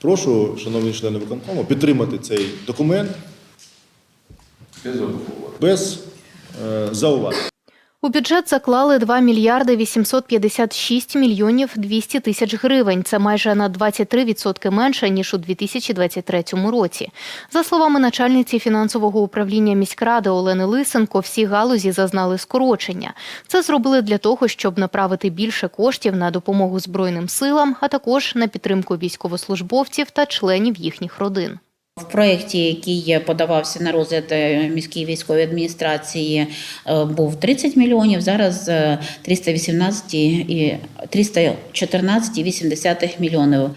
Прошу, шановні члени виконкому, підтримати цей документ Без без е, зауважень. У бюджет заклали 2 мільярди 856 мільйонів 200 тисяч гривень. Це майже на 23% менше ніж у 2023 році. За словами начальниці фінансового управління міськради Олени Лисенко, всі галузі зазнали скорочення. Це зробили для того, щоб направити більше коштів на допомогу збройним силам, а також на підтримку військовослужбовців та членів їхніх родин. В проєкті, який подавався на розгляд е, міській військової адміністрації, е, був 30 мільйонів. Зараз е, 318 і 314,8 мільйонів.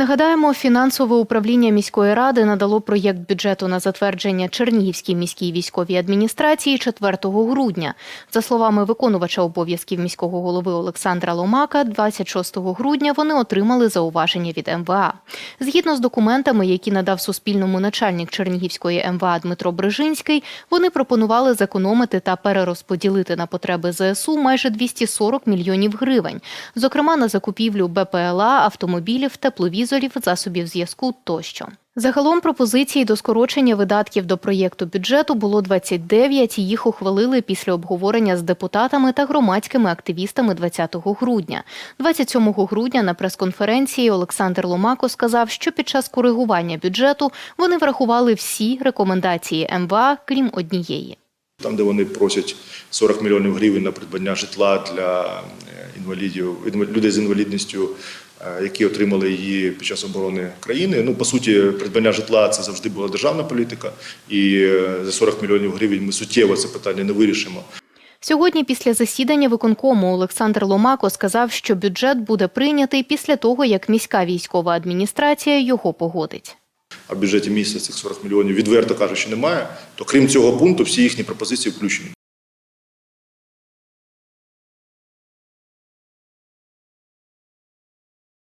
Нагадаємо, фінансове управління міської ради надало проєкт бюджету на затвердження Чернігівській міській військовій адміністрації 4 грудня. За словами виконувача обов'язків міського голови Олександра Ломака, 26 грудня вони отримали зауваження від МВА. Згідно з документами, які надав Суспільному начальник Чернігівської МВА Дмитро Брижинський, вони пропонували зекономити та перерозподілити на потреби ЗСУ майже 240 мільйонів гривень, зокрема на закупівлю БПЛА, автомобілів, тепловізорів, засобів зв'язку тощо. Загалом пропозицій до скорочення видатків до проєкту бюджету було 29, і їх ухвалили після обговорення з депутатами та громадськими активістами 20 грудня. 27 грудня на прес-конференції Олександр Ломако сказав, що під час коригування бюджету вони врахували всі рекомендації МВА, крім однієї. Там, де вони просять 40 мільйонів гривень на придбання житла для інвалідів, інвалід- людей з інвалідністю, е, які отримали її під час оборони країни. Ну, по суті, придбання житла це завжди була державна політика, і е, за 40 мільйонів гривень ми суттєво це питання не вирішимо. Сьогодні, після засідання виконкому, Олександр Ломако сказав, що бюджет буде прийнятий після того, як міська військова адміністрація його погодить. А в бюджеті місяця цих 40 мільйонів відверто кажучи немає. То крім цього пункту, всі їхні пропозиції включені.